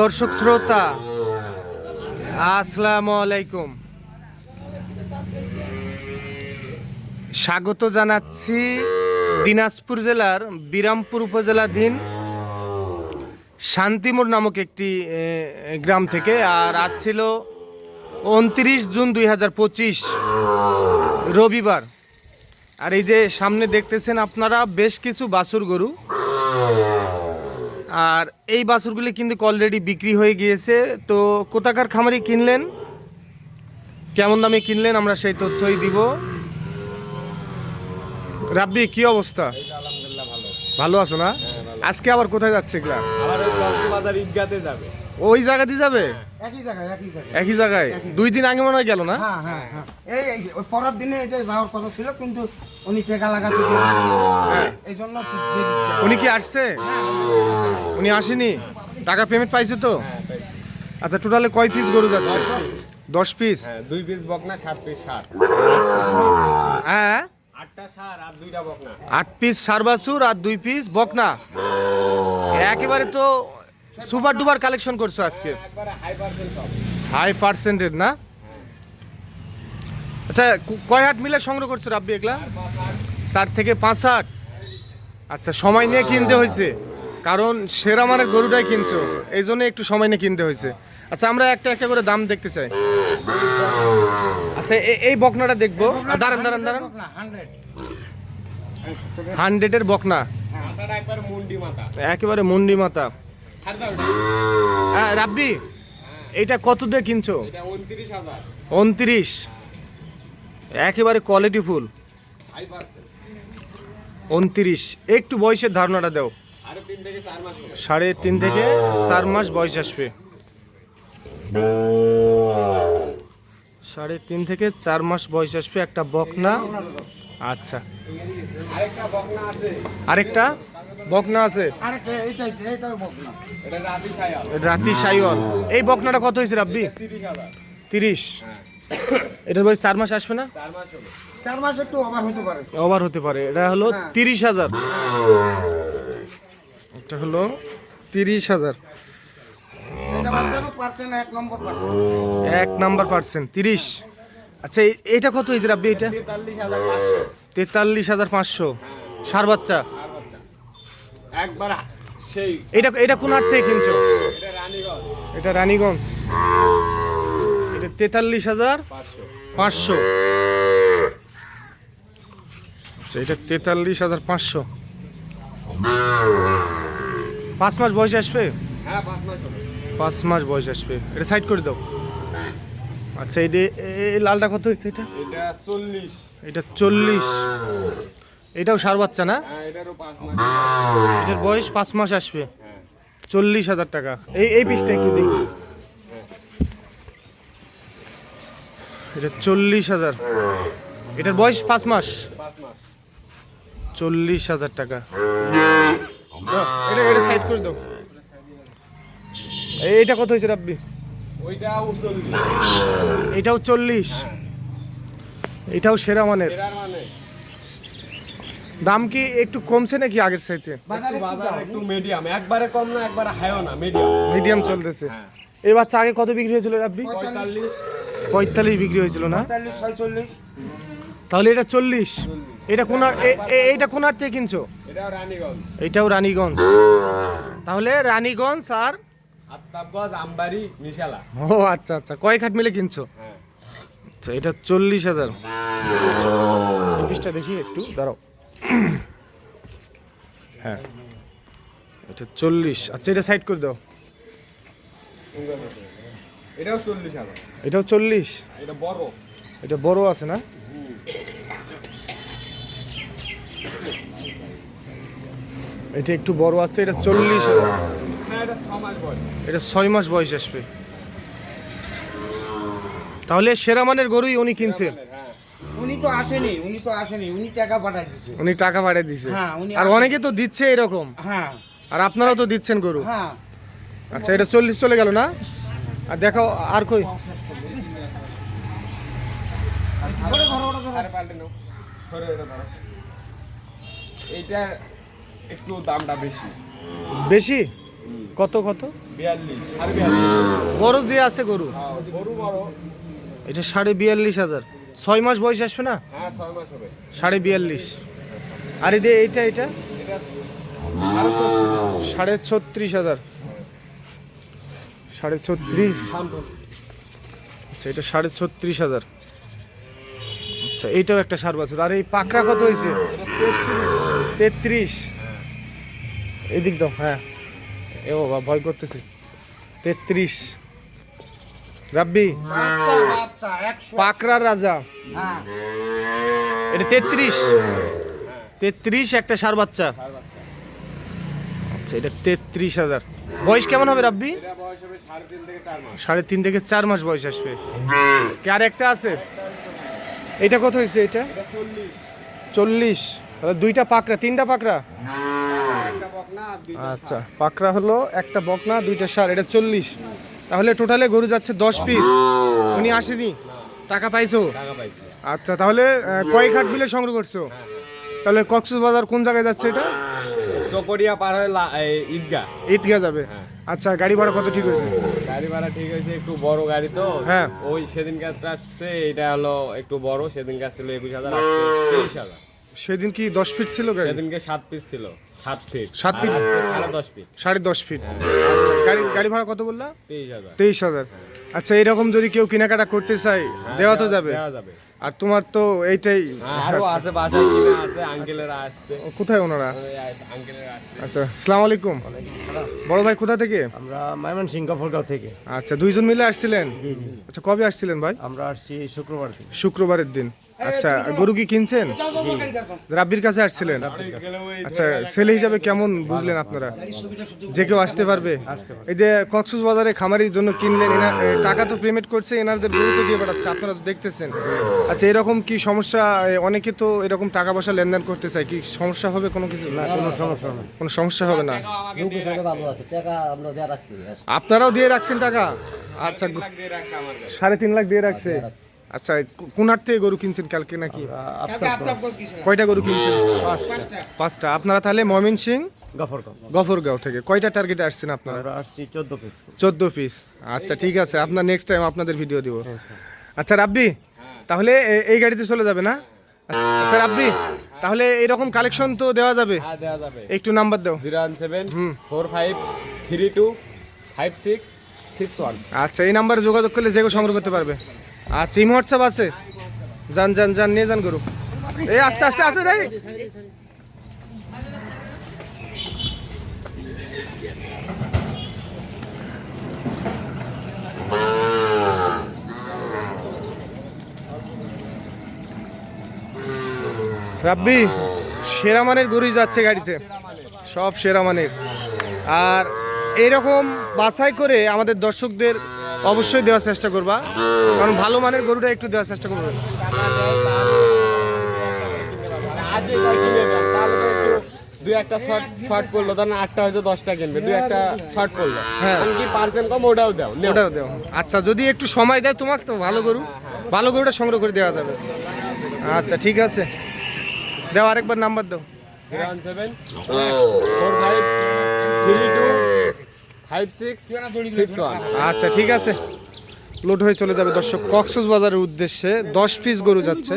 দর্শক শ্রোতা, আসসালামু আলাইকুম। স্বাগত জানাচ্ছি দিনাজপুর জেলার বিরামপুর উপজেলাধীন শান্তিমোড় নামক একটি গ্রাম থেকে, আর আজ ছিল উনত্রিশ জুন দুই হাজার পঁচিশ, রবিবার। আর এই যে সামনে দেখতেছেন আপনারা, বেশ কিছু বাছুর গরু। আর এই বাছুরগুলি কিন্তু অলরেডি বিক্রি হয়ে গিয়েছে। তো কোথাকার খামারি কিনলেন? কেমন দামে কিনলেন? আমরা সেই তথ্যই দিব। রাব্বি কি অবস্থা? ভালো। আছো না? আজকে আবার কোথায় যাচ্ছে এগুলা? আবার ঈদগাতে যাবে। ওই জায়গাতে যাবে? একই জায়গায় একই জায়গায়। একই জায়গায়? দুই দিন আগে মনে হয় গেল না? হ্যাঁ হ্যাঁ হ্যাঁ। এই ওই পরের দিনে এটা যাওয়ার কথা ছিল কিন্তু উনি টেকা লাগাতে হ্যাঁ। এই জন্য উনি কি আসছে? উনি আসেনি? টাকা পেমেন্ট পাইছে তো? আচ্ছা টোটালে কয় পিস গরু যাচ্ছে? দশ পিস হ্যাঁ দুই পিস বকনা সাত পিস সার। হ্যাঁ। আটটা সার আর দুইটা বকনা আট পিস সারবাসুর আর দুই পিস বকনা একেবারে তো সুপার ডুপার কালেকশন করছ আজকে? হাই পার্সেন্ট সব। হাই পার্সেন্টেড না? আচ্ছা কয় হাট মিলে সংগ্রহ করছ রাব্বি এগুলা চার থেকে পাঁচ হাট আচ্ছা সময় নিয়ে কিনতে হয়েছে। কারণ সেরা মানের গরুটাই কিনছো এই জন্য একটু সময় নিয়ে কিনতে হয়েছে। আচ্ছা আমরা একটা একটা করে দাম দেখতে চাই। আচ্ছা এই বকনাটা দেখব। দাঁড়ান দাঁড়ান দাঁড়ান। হান্ড্রেডের বকনা? একেবারে একবার মুন্ডি মাথা। এটা। হ্যাঁ রাব্বি এইটা কত দিয়ে কিনছো? উনত্রিশ একেবারে কোয়ালিটি ফুল উনত্রিশ। একটু বয়সের ধারণাটা দাও। সাড়ে তিন থেকে চার মাস বয়স আসবে। সাড়ে তিন থেকে চার মাস বয়স আসবে একটা বকনা। আচ্ছা। আরেকটা? বকনা আছে? এটা রাতি সাইওয়াল এই বকনাটা কত হয়েছে রাব্বি? তিরিশ হ্যাঁ এটার বয়স চার মাস আসবে না? চার মাস একটু অবাক হতে পারে। ওভার হতে পারে। এটা হলো হ্যাঁ। তিরিশ হাজার। এটা হলো তিরিশ হাজার। এটা এক নম্বর নাম্বার পার্সেন্ট তিরিশ। আচ্ছা এ- এইটা কত হয়েছে রাব্বি এটা? তেতাল্লিশ হাজার পাঁচশো। সার বাচ্চা? একবার সেই এটা এটা কোন হাট থেকে কিনছো? এটা রানীগঞ্জ। এটা রানীগঞ্জ। এটা তেতাল্লিশ হাজার পাঁচশো। আচ্ছা এটা তেতাল্লিশ হাজার পাঁচশো। পাঁচ মাস বয়স আসবে? হ্যাঁ পাঁচ মাস পাঁচ মাস বয়স আসবে। এটা সাইড করে দাও। আচ্ছা এই লালটা কত হয়েছে এটা? এটা চল্লিশ। এটা চল্লিশ। এটাও সার বাচ্চা না? হ্যাঁ এটার বয়স পাঁচ মাস আসবে। চল্লিশ হাজার টাকা। এই এই পিসটা একটু দেখি। এটা চল্লিশ হাজার। এটার বয়স পাঁচ মাস? চল্লিশ হাজার টাকা। এটা এটা সাইড করে দাও। এই- এইটা কত হয়েছে রাব্বি? এটাও চল্লিশ। এটাও সেরা মানের। মানে দাম কি একটু কমছে নাকি আগের চাইতে? একটু একটু বাজার একটু মিডিয়াম একবারে কম না একবারে হাইও না মিডিয়াম মিডিয়াম চলতেছে। হ্যাঁ এই বাচ্চা আগে কত বিক্রি হয়েছিল রাব্বি? পঁয়তাল্লিশ। পঁয়তাল্লিশ বিক্রি হয়েছিল না? তাহলে এটা চল্লিশ। এটা কোন এইটা কোন থেকে কিনছো? এটাও রানীগঞ্জ। তাহলে রানীগঞ্জ আর আমবাড়ি মিশালা। ও আচ্ছা আচ্ছা। কয় খাট মিলে কিনছো? হ্যাঁ। আচ্ছা এটা চল্লিশ হাজার। দেখি একটু দাঁড়াও। হ্যাঁ। এটা চল্লিশ। আচ্ছা এটা সাইড করে দাও। এটাও চল্লিশ এটাও চল্লিশ? এটা বড়। এটা বড় আছে না? এটা একটু বড় আছে এটা চল্লিশ হ্যাঁ এটা ছয় মাস বয়স। আসবে। তাহলে সেরা মানের গরুই উনি কিনছেন তো আসেনি উনি তো আসেনি উনি টাকা পাঠাই দিছে উনি টাকা পাঠিয়ে দিছে হ্যাঁ, উনি আর। অনেকে তো দিচ্ছে এরকম। হ্যাঁ। আর আপনারাও তো দিচ্ছেন গরু? হ্যাঁ। আচ্ছা এটা চল্লিশ চলে গেল না? আর দেখাও আর কই? ধরো, ধরো, ধরো, ধরো। আরে পাল্টে নাও। ধরো এটা ধরো। এইটা একটু দামটা বেশি। বেশি? কত কত? বিয়াল্লিশ বড় যে আছে গরু। হ্যাঁ, গরু বড়। এটা সাড়ে বিয়াল্লিশ হাজার। ছয় মাস বয়স আসবে না? হ্যাঁ সাড়ে বিয়াল্লিশ। আর এই এইটা? এটা সাড়ে ছত্রিশ হাজার। সাড়ে ছত্রিশ। আচ্ছা এটা সাড়ে ছত্রিশ হাজার। আচ্ছা এইটাও একটা সার বছর। আর এই পাকড়া কত হয়েছে? তেত্রিশ। এদিক দাও হ্যাঁ। এ বাবা ভয় করতেছি। তেত্রিশ। রাব্বি? পাকড়ার রাজা। হ্যাঁ। এটা তেত্রিশ। তেত্রিশ একটা সার বাচ্চা। আচ্ছা এটা তেত্রিশ হাজার। বয়স কেমন হবে রাব্বি? এটা বয়স হবে সাড়ে তিন থেকে চার মাস। বয়স আসবে। কি আর একটা আছে? এটা কত হয়েছে এটা? চল্লিশ। তাহলে দুইটা পাকড়া তিনটা পাকড়া? দুইটা আচ্ছা পাকড়া হলো একটা বকনা দুইটা সার এটা চল্লিশ। তাহলে টোটালে গরু যাচ্ছে দশ পিস উনি আসেনি। টাকা পাইছো? টাকা আচ্ছা তাহলে কয়েক হাট বিলে সংগ্রহ করছ। তাহলে কক্সবাজার কোন জায়গায় যাচ্ছে এটা? চকরিয়া পার হয়ে ঈদগাহ। ঈদগা যাবে। আচ্ছা গাড়ি ভাড়া কত ঠিক হয়েছে? গাড়ি ভাড়া ঠিক হয়েছে একটু বড় গাড়ি তো। হ্যাঁ। ওই সেদিন কাজটা আসছে এটা হলো একটু বড় সেদিন কাজ ছিল একুশ হাজার তেইশ হাজার। সেদিন কি দশ ফিট ছিল গাড়ি? সেদিনকে সাত পিস ছিল সাত ফিট সাত? আজকে সাড়ে দশ ফিট সাড়ে দশ ফিট গাড়ি গাড়ি ভাড়া কত বললা? তেইশ হাজার। আচ্ছা এরকম যদি কেউ কেনাকাটা করতে চায় দেওয়া তো যাবে। আর তোমার তো এইটাই হ্যাঁ, আরও আছে বাসায় কিনে আছে আঙ্কেলেরা আসছে। কোথায় ওনারা? আঙ্কেলেরা আসছে। আচ্ছা সালাম আলাইকুম। বড় ভাই কোথা থেকে? আমরা মাইমন সিং গফরগাঁও থেকে। আচ্ছা দুইজন মিলে আসছিলেন? আচ্ছা কবে আসছিলেন ভাই? আমরা আসছি শুক্রবার শুক্রবারের দিন। আচ্ছা গরু কি কিনছেন? রাব্বির কাছে আসছিলেন আচ্ছা ছেলে হিসাবে কেমন বুঝলেন আপনারা? যে কেউ আসতে পারবে। এই যে কক্সবাজারে বাজারে খামারির জন্য কিনলেন এনার টাকা তো পেমেন্ট করছে এনাদের গরু তো দিয়ে বেড়াচ্ছে আপনারা তো দেখতেছেন। আচ্ছা এরকম কি সমস্যা অনেকে তো এরকম টাকা পয়সা লেনদেন করতে চায় কি সমস্যা হবে কোনো কিছু? না কোনো সমস্যা নেই কোনো সমস্যা হবে না? আপনারাও দিয়ে রাখছেন টাকা? আচ্ছা দিয়ে রাখছে আমার কাছে। সাড়ে তিন লাখ দিয়ে রাখছে। আচ্ছা কো- কোন হাট থেকে গরু কিনছেন কালকে নাকি? কয়টা গরু কিনছেন? পাঁচটা। আপনারা তাহলে মমিন সিং গফরগাঁও। গফরগাঁও থেকে। কয়টা টার্গেটে আসছেন আপনারা? আসছি চোদ্দ পিস চোদ্দ পিস আচ্ছা ঠিক আছে। আপনার নেক্সট টাইম আপনাদের ভিডিও দিব। আচ্ছা রাব্বি তাহলে এ- এই গাড়িতে চলে যাবে না? আচ্ছা রাব্বি তাহলে এরকম কালেকশন তো দেওয়া যাবে। হ্যাঁ দেওয়া যাবে। একটু নাম্বার দাও। Zero one seven four five three two five six six one. আচ্ছা এই নাম্বারে যোগাযোগ করলে যে কেউ সংগ্রহ করতে পারবে। আচ্ছা এই হোয়াটসঅ্যাপ আছে? যান যান যান, নিয়ে যান গরু। এই আস্তে আস্তে আছে যাই রাব্বি, সেরা মানের গরুই যাচ্ছে গাড়িতে। সব সেরা মানের। আর এরকম বাছাই করে আমাদের দর্শকদের অবশ্যই দেওয়ার চেষ্টা করবা। কারণ ভালো মানের গরুটা একটু দেওয়ার চেষ্টা করবে। একটু দুই একটা শর্ট শর্ট ধরেন আটটা হয়তো দশটা কিনবে দুই একটা শর্ট হ্যাঁ। পার্সেন্ট কম ওটাও দাও ওটাও দেও। আচ্ছা যদি একটু সময় দেয় তোমাকে তো ভালো গরু। ভালো গরুটা সংগ্রহ করে দেওয়া যাবে। আচ্ছা ঠিক আছে। দাও আরেকবার নাম্বার দাও। Seven four five five six six one আচ্ছা ঠিক আছে। লোড হয়ে চলে যাবে দর্শক। কক্সস বাজারের উদ্দেশ্যে দশ পিস গরু যাচ্ছে।